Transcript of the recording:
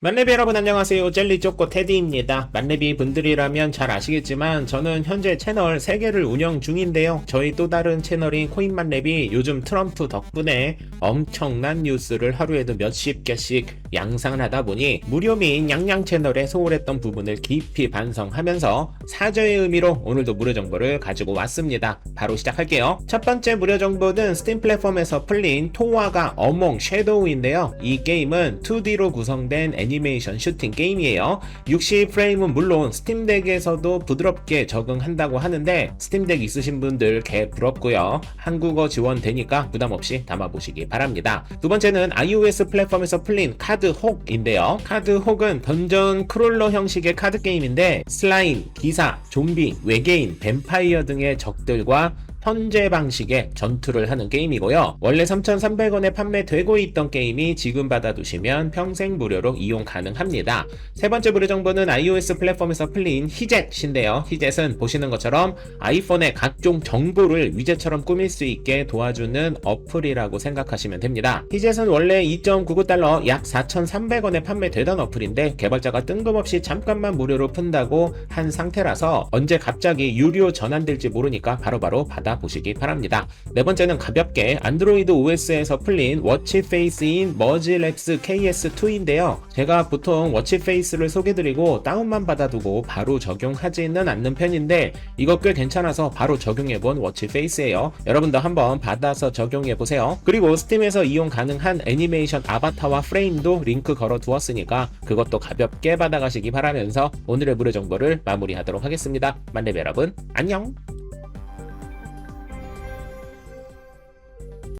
만렙 여러분 안녕하세요. 젤리초코 테디입니다. 만렙이 분들이라면 잘 아시겠지만 저는 현재 채널 3개를 운영 중인데요. 저희 또 다른 채널인 코인만렙이 요즘 트럼프 덕분에 엄청난 뉴스를 하루에도 몇십 개씩 양상을 하다 보니 무료민 양양 채널에 소홀했던 부분을 깊이 반성하면서 사죄의 의미로 오늘도 무료 정보를 가지고 왔습니다. 바로 시작할게요. 첫 번째 무료 정보는 스팀 플랫폼에서 풀린 토화가 어몽 섀도우인데요. 이 게임은 2D로 구성된 애니메이션 슈팅 게임이에요. 60프레임은 물론 스팀덱에서도 부드럽게 적응한다고 하는데 스팀덱 있으신 분들 개 부럽고요. 한국어 지원되니까 부담 없이 담아보시기 바랍니다. 두 번째는 iOS 플랫폼에서 풀린 카드 혹인데요. 카드 혹은 던전 크롤러 형식의 카드 게임인데 슬라임, 기사, 좀비, 외계인, 뱀파이어 등의 적들과 현재 방식의 전투를 하는 게임이고요. 원래 3,300원에 판매되고 있던 게임이 지금 받아두시면 평생 무료로 이용 가능합니다. 세 번째 무료 정보는 iOS 플랫폼에서 풀린 히젯인데요. 히젯은 보시는 것처럼 아이폰의 각종 정보를 위젯처럼 꾸밀 수 있게 도와주는 어플이라고 생각하시면 됩니다. 히젯은 원래 2.99달러 약 4,300원에 판매되던 어플인데 개발자가 뜬금없이 잠깐만 무료로 푼다고 한 상태라서 언제 갑자기 유료 전환될지 모르니까 바로바로 받아 보시기 바랍니다. 네 번째는 가볍게 안드로이드 OS에서 풀린 워치 페이스인 머지랩스 KS2인데요. 제가 보통 워치 페이스를 소개드리고 다운만 받아두고 바로 적용하지는 않는 편인데 이거 꽤 괜찮아서 바로 적용해본 워치 페이스예요. 여러분도 한번 받아서 적용해보세요. 그리고 스팀에서 이용 가능한 애니메이션 아바타와 프레임도 링크 걸어 두었으니까 그것도 가볍게 받아가시기 바라면서 오늘의 무료 정보를 마무리하도록 하겠습니다. 만렙 여러분 안녕